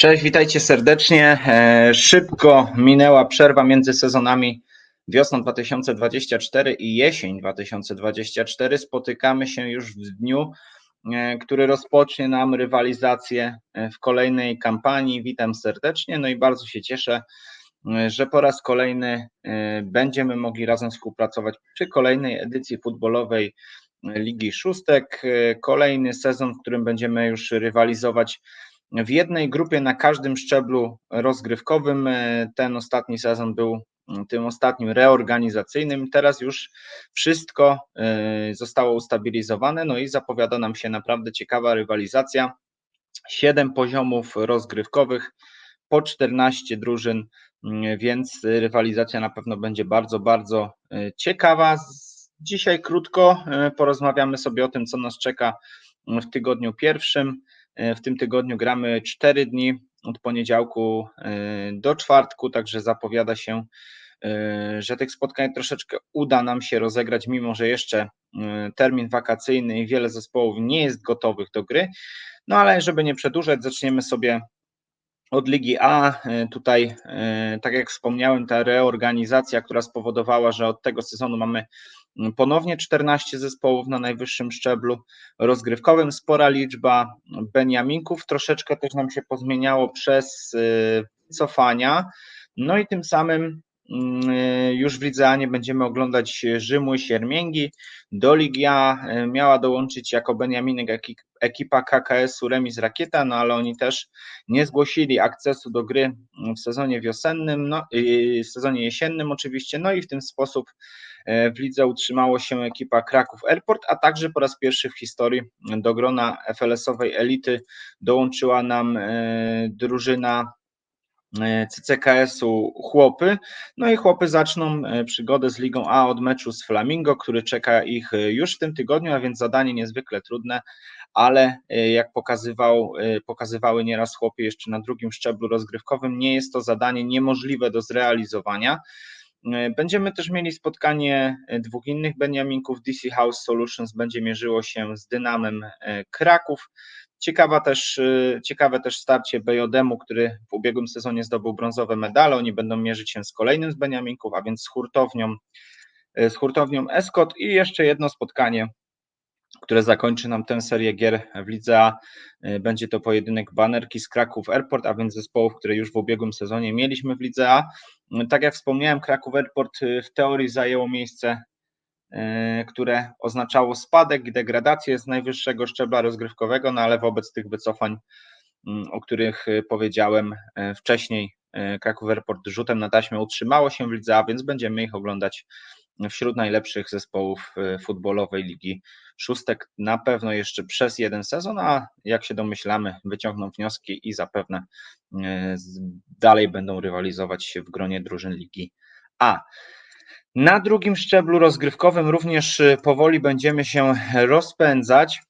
Cześć, witajcie serdecznie. E, Szybko minęła przerwa między sezonami wiosną 2024 i jesień 2024. Spotykamy się już w dniu, e, który rozpocznie nam rywalizację e, w kolejnej kampanii. Witam serdecznie, no i bardzo się cieszę, że po raz kolejny będziemy mogli razem współpracować przy kolejnej edycji futbolowej Ligi Szóstek. Kolejny sezon, w którym będziemy już rywalizować w jednej grupie na każdym szczeblu rozgrywkowym. E, Ten ostatni sezon był tym ostatnim reorganizacyjnym. Teraz już wszystko e, zostało ustabilizowane, no i zapowiada nam się naprawdę ciekawa rywalizacja. Siedem poziomów rozgrywkowych, po 14 drużyn, więc rywalizacja na pewno będzie bardzo, bardzo e, ciekawa. Dzisiaj krótko porozmawiamy sobie o tym, co nas czeka w tygodniu pierwszym. E, W tym tygodniu gramy 4 dni od poniedziałku e, do czwartku, także zapowiada się, e, że tych spotkań troszeczkę uda nam się rozegrać, mimo że jeszcze termin wakacyjny i wiele zespołów nie jest gotowych do gry. No ale żeby nie przedłużać, zaczniemy sobie od Ligi A. Tutaj, tak jak wspomniałem, ta reorganizacja, która spowodowała, że od tego sezonu mamy ponownie 14 zespołów na najwyższym szczeblu rozgrywkowym, spora liczba Beniaminków, troszeczkę też nam się pozmieniało przez e, cofania, no i tym samym e, już w Lidze A nie będziemy oglądać Rzymu i Siermięgi. Do Ligi A e, miała dołączyć jako Beniaminek eki- ekipa KKS-u Remis Rakieta, no ale oni też nie zgłosili akcesu do gry w sezonie wiosennym, no, w sezonie jesiennym oczywiście, no i w ten sposób w lidze utrzymało się ekipa Kraków Airport, a także po raz pierwszy w historii do grona FLS-owej elity dołączyła nam e, drużyna e, CCKS-u Chłopy. No i Chłopy zaczną e, przygodę z Ligą A od meczu z Flamingo, który czeka ich e, już w tym tygodniu, a więc zadanie niezwykle trudne, ale e, jak pokazywał, e, pokazywały nieraz Chłopy jeszcze na drugim szczeblu rozgrywkowym, nie jest to zadanie niemożliwe do zrealizowania. E, Będziemy też mieli spotkanie e, dwóch innych Beniaminków. DC House Solutions będzie mierzyło się z Dynamem e, Kraków. Ciekawa też, ciekawe też starcie BJM-u, który w ubiegłym sezonie zdobył brązowe medale. Oni będą mierzyć się z kolejnym z Beniaminków, a więc z hurtownią, z hurtownią Escot i jeszcze jedno spotkanie, które zakończy nam tę serię gier w Lidze A. E, Będzie to pojedynek Banerki z Kraków Airport, a więc zespołów, które już w ubiegłym sezonie mieliśmy w Lidze A. E, Tak jak wspomniałem, Kraków Airport e, w teorii zajęło miejsce, które oznaczało spadek, degradację z najwyższego szczebla rozgrywkowego, no ale wobec tych wycofań, o których powiedziałem wcześniej, Kraków Airport rzutem na taśmę utrzymało się w Lidze A, więc będziemy ich oglądać wśród najlepszych zespołów e, futbolowej Ligi Szóstek na pewno jeszcze przez jeden sezon, a jak się domyślamy, wyciągną wnioski i zapewne z- dalej będą rywalizować w gronie drużyn Ligi A. Na drugim szczeblu rozgrywkowym również e, powoli będziemy się rozpędzać.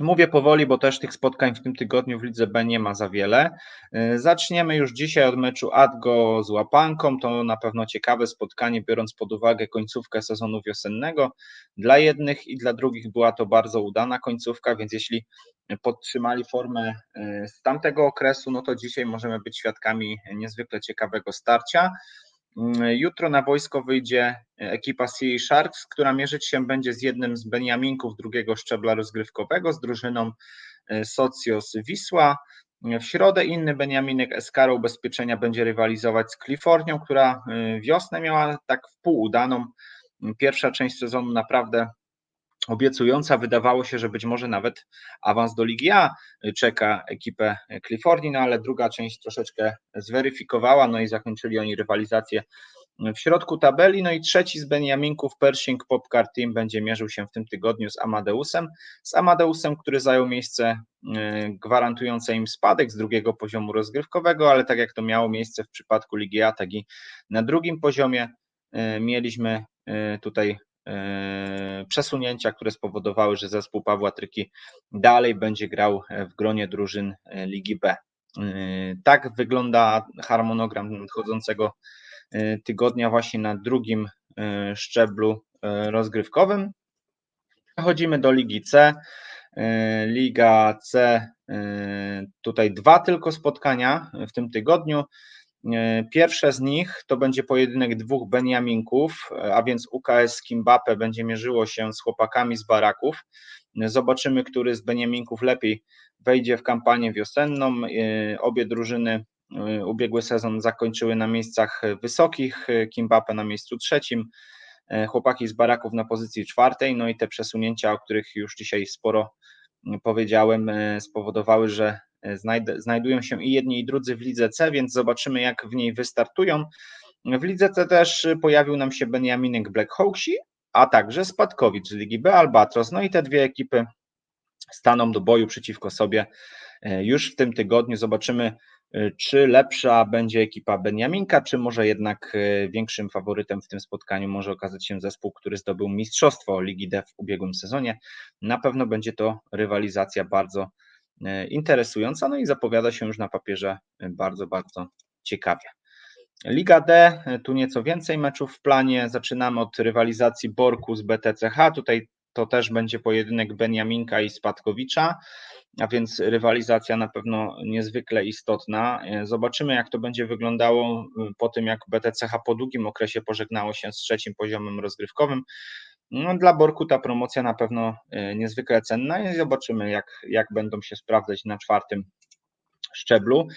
Mówię powoli, bo też tych spotkań w tym tygodniu w Lidze B nie ma za wiele. E, Zaczniemy już dzisiaj od meczu Adgo z Łapanką. To na pewno ciekawe spotkanie, biorąc pod uwagę końcówkę sezonu wiosennego. Dla jednych i dla drugich była to bardzo udana końcówka, więc jeśli podtrzymali formę e, z tamtego okresu, no to dzisiaj możemy być świadkami niezwykle ciekawego starcia. Mm, Jutro na boisko wyjdzie ekipa Sea Sharks, która mierzyć się będzie z jednym z Beniaminków drugiego szczebla rozgrywkowego, z drużyną e, Socios Wisła. W środę inny Beniaminek Eskara Ubezpieczenia będzie rywalizować z Klifornią, która e, wiosnę miała tak w pół udaną. Pierwsza część sezonu naprawdę obiecująca. Wydawało się, że być może nawet awans do Ligi A czeka ekipę Cliforni, no ale druga część troszeczkę zweryfikowała, no i zakończyli oni rywalizację w środku tabeli. No i trzeci z Beniaminków, Pershing Popcar Team, będzie mierzył się w tym tygodniu z Amadeusem. Z Amadeusem, który zajął miejsce y, gwarantujące im spadek z drugiego poziomu rozgrywkowego, ale tak jak to miało miejsce w przypadku Ligi A, tak i na drugim poziomie y, mieliśmy y, tutaj e, przesunięcia, które spowodowały, że zespół Pawła Tryki dalej będzie grał w gronie drużyn e, Ligi B. E, Tak wygląda harmonogram nadchodzącego e, tygodnia właśnie na drugim e, szczeblu e, rozgrywkowym. Przechodzimy do Ligi C. E, Liga C tutaj dwa tylko spotkania w tym tygodniu. Pierwsze z nich to będzie pojedynek dwóch Beniaminków, a więc UKS Kimbape będzie mierzyło się z chłopakami z baraków. Zobaczymy, który z Beniaminków lepiej wejdzie w kampanię wiosenną. Obie drużyny ubiegły sezon zakończyły na miejscach wysokich, Kimbape na miejscu trzecim, chłopaki z baraków na pozycji czwartej, no i te przesunięcia, o których już dzisiaj sporo powiedziałem, spowodowały, że znajdują się i jedni i drudzy w lidze C, więc zobaczymy jak w niej wystartują. W lidze C też pojawił nam się Beniaminek Black Hawksi, a także Spadkowicz z Ligi B Albatros, no i te dwie ekipy staną do boju przeciwko sobie już w tym tygodniu. Zobaczymy, czy lepsza będzie ekipa Beniaminka, czy może jednak większym faworytem w tym spotkaniu może okazać się zespół, który zdobył mistrzostwo Ligi D w ubiegłym sezonie. Na pewno będzie to rywalizacja bardzo interesująca, no i zapowiada się już na papierze bardzo, bardzo ciekawie. Liga D, tu nieco więcej meczów w planie. Zaczynamy od rywalizacji Borku z BTCH. Tutaj to też będzie pojedynek Beniaminka i Spadkowicza, a więc rywalizacja na pewno niezwykle istotna. Zobaczymy, jak to będzie wyglądało po tym, jak BTCH po długim okresie pożegnało się z trzecim poziomem rozgrywkowym. No, dla Borku ta promocja na pewno niezwykle cenna i zobaczymy, jak, jak będą się sprawdzać na czwartym szczeblu.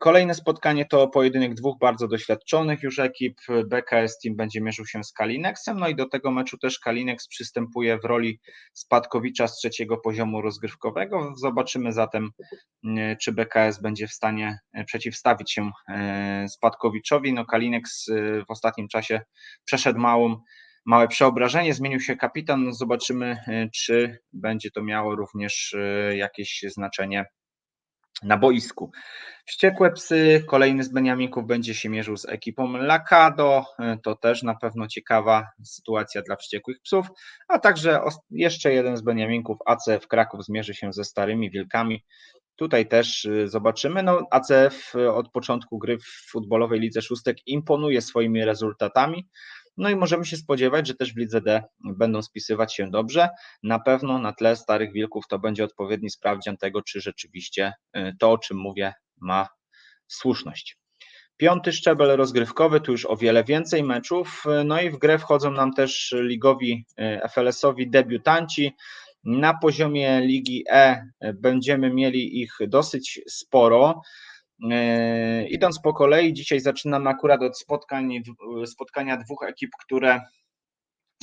Kolejne spotkanie to pojedynek dwóch bardzo doświadczonych już ekip. BKS Team będzie mierzył się z Kalinexem, no i do tego meczu też Kalinex przystępuje w roli spadkowicza z trzeciego poziomu rozgrywkowego. Zobaczymy zatem, czy BKS będzie w stanie przeciwstawić się spadkowiczowi. No Kalinex w ostatnim czasie przeszedł małą małe przeobrażenie, zmienił się kapitan. Zobaczymy, czy będzie to miało również jakieś znaczenie na boisku. Wściekłe psy, kolejny z Beniaminków będzie się mierzył z ekipą Lakado, to też na pewno ciekawa sytuacja dla wściekłych psów, a także jeszcze jeden z Beniaminków, ACF Kraków zmierzy się ze Starymi Wilkami, Tutaj też zobaczymy. No, ACF od początku gry w futbolowej lidze szóstek imponuje swoimi rezultatami. No i możemy się spodziewać, że też w lidze D będą spisywać się dobrze. Na pewno na tle Starych Wilków to będzie odpowiedni sprawdzian tego, czy rzeczywiście y, to, o czym mówię, ma słuszność. Piąty szczebel rozgrywkowy, tu już o wiele więcej meczów. No i w grę wchodzą nam też ligowi y, FLS-owi debiutanci. Na poziomie Ligi E będziemy mieli ich dosyć sporo. E, idąc po kolei, dzisiaj zaczynamy akurat od spotkań, spotkania dwóch ekip, które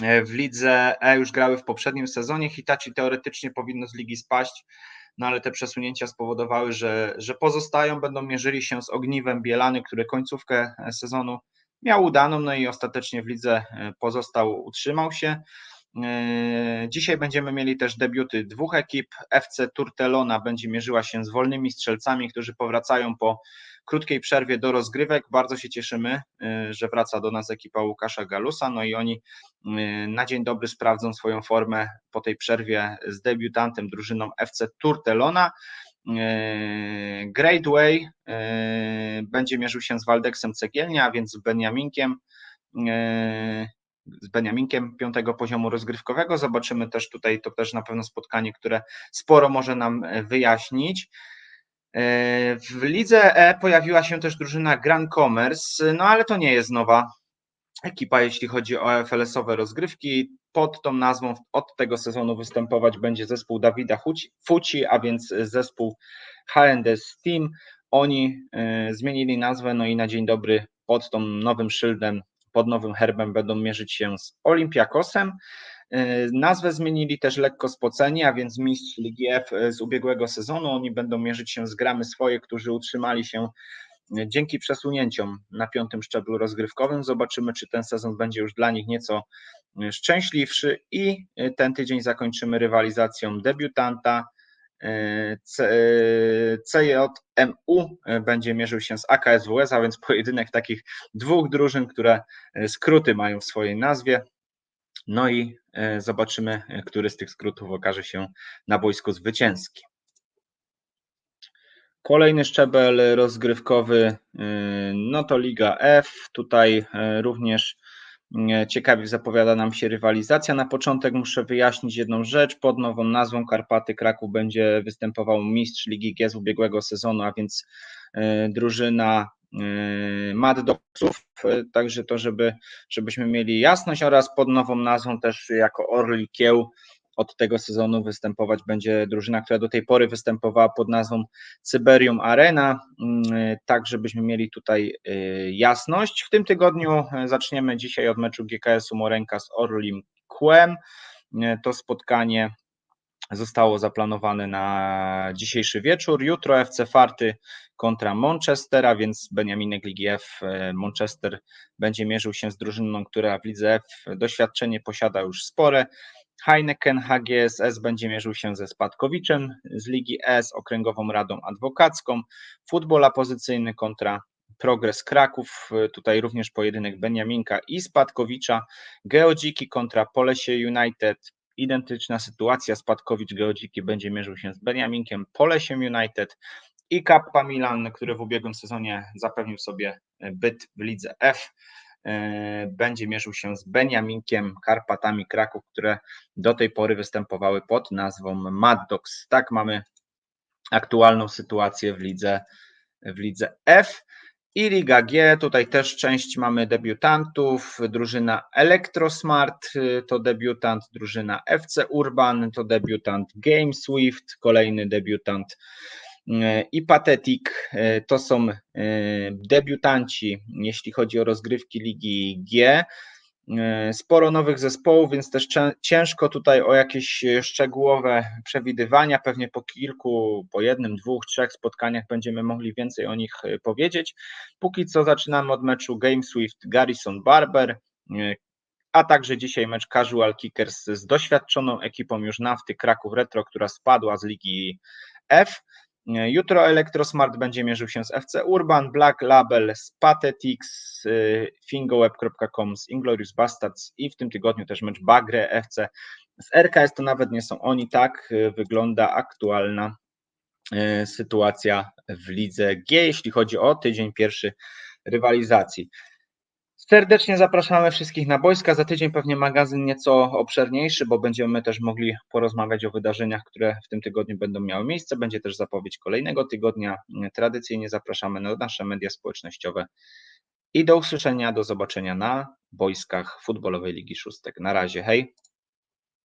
e, w lidze E już grały w poprzednim sezonie. Hitachi teoretycznie powinno z ligi spaść, no ale te przesunięcia spowodowały, że, że pozostają, będą mierzyli się z Ogniwem Bielany, który końcówkę sezonu miał udaną, no i ostatecznie w lidze e, pozostał, utrzymał się. Yy, dzisiaj będziemy mieli też debiuty dwóch ekip. FC Turtelona będzie mierzyła się z wolnymi strzelcami, którzy powracają po krótkiej przerwie do rozgrywek. Bardzo się cieszymy, yy, że wraca do nas ekipa Łukasza Galusa. No i oni yy, na dzień dobry sprawdzą swoją formę po tej przerwie z debiutantem drużyną FC Turtelona. Great Way będzie mierzył się z Waldeksem Cegielnia, więc z Beniaminkiem z Beniaminkiem piątego poziomu rozgrywkowego. Zobaczymy też tutaj, to też na pewno spotkanie, które sporo może nam e, wyjaśnić. E, w lidze E pojawiła się też drużyna Grand Commerce, no ale to nie jest nowa ekipa, jeśli chodzi o FLS-owe rozgrywki. Pod tą nazwą od tego sezonu występować będzie zespół Dawida Fuci, a więc zespół HNDS Team. Oni e, zmienili nazwę, no i na dzień dobry pod tą nowym szyldem pod nowym herbem będą mierzyć się z Olympiakosem. E, nazwę zmienili też lekko spoceni, a więc mistrz Ligi F z ubiegłego sezonu. Oni będą mierzyć się z gramy swoje, którzy utrzymali się e, dzięki przesunięciom na piątym szczeblu rozgrywkowym. Zobaczymy, czy ten sezon będzie już dla nich nieco e, szczęśliwszy i ten tydzień zakończymy rywalizacją debiutanta CJMU będzie mierzył się z AKSWS, a więc pojedynek takich dwóch drużyn, które e, skróty mają w swojej nazwie. No i e, zobaczymy, który z tych skrótów okaże się na boisku zwycięski. Kolejny szczebel rozgrywkowy, e, no to Liga F. Tutaj również E, Ciekawie zapowiada nam się rywalizacja. Na początek muszę wyjaśnić jedną rzecz. Pod nową nazwą Karpaty Kraków będzie występował mistrz Ligi G z ubiegłego sezonu, a więc e, drużyna e, Mad Dogsów. E, Także to, żeby, żebyśmy mieli jasność oraz pod nową nazwą też jako Orli Kieł od tego sezonu występować będzie drużyna, która do tej pory występowała pod nazwą Cyberium Arena, mm, tak żebyśmy mieli tutaj y, jasność. W tym tygodniu e, zaczniemy dzisiaj od meczu GKS-u Morenka z Orlim Kłem. E, To spotkanie zostało zaplanowane na dzisiejszy wieczór. Jutro FC Farty kontra Manchester, a więc Beniaminek Ligi F Manchester będzie mierzył się z drużyną, która w Lidze F doświadczenie posiada już spore. Heineken HGSS będzie mierzył się ze Spadkowiczem z Ligi S, Okręgową Radą Adwokacką. Futbol apozycyjny kontra Progres Kraków, tutaj również pojedynek Beniaminka i Spadkowicza. Geodziki kontra Polesie United, identyczna sytuacja. Spadkowicz Geodziki będzie mierzył się z Beniaminkiem, Polesiem United i Kappa Milan, który w ubiegłym sezonie zapewnił sobie byt w lidze F. e, Będzie mierzył się z Beniaminkiem, Karpatami Kraków, które do tej pory występowały pod nazwą Mad Dogs. Tak mamy aktualną sytuację w lidze, w lidze F. I Liga G, tutaj też część mamy debiutantów. Drużyna Electrosmart y, to debiutant, drużyna FC Urban to debiutant, Game Swift, kolejny debiutant i Pathetic y, to są y, debiutanci, jeśli chodzi o rozgrywki Ligi G. E, Sporo nowych zespołów, więc też ciężko tutaj o jakieś e, szczegółowe przewidywania. Pewnie po kilku, po jednym, dwóch, trzech spotkaniach będziemy mogli więcej o nich e, powiedzieć. Póki co zaczynamy od meczu Game Swift Garrison Barber, e, a także dzisiaj mecz Casual Kickers z doświadczoną ekipą już nafty Kraków Retro, która spadła z Ligi F. E, Jutro Electrosmart będzie mierzył się z FC Urban, Black Label, z y, fingoweb.com, z Inglorious Bastards i w tym tygodniu też mecz Bagre FC. Z RKS to nawet nie są oni, tak y, wygląda aktualna sytuacja w lidze G, jeśli chodzi o tydzień pierwszy rywalizacji. Serdecznie zapraszamy wszystkich na boiska. Za tydzień pewnie magazyn nieco obszerniejszy, bo będziemy też mogli porozmawiać o wydarzeniach, które w tym tygodniu będą miały miejsce. Będzie też zapowiedź kolejnego tygodnia. Tradycyjnie zapraszamy na nasze media społecznościowe. I do usłyszenia, do zobaczenia na boiskach futbolowej Ligi Szóstek. Na razie, hej.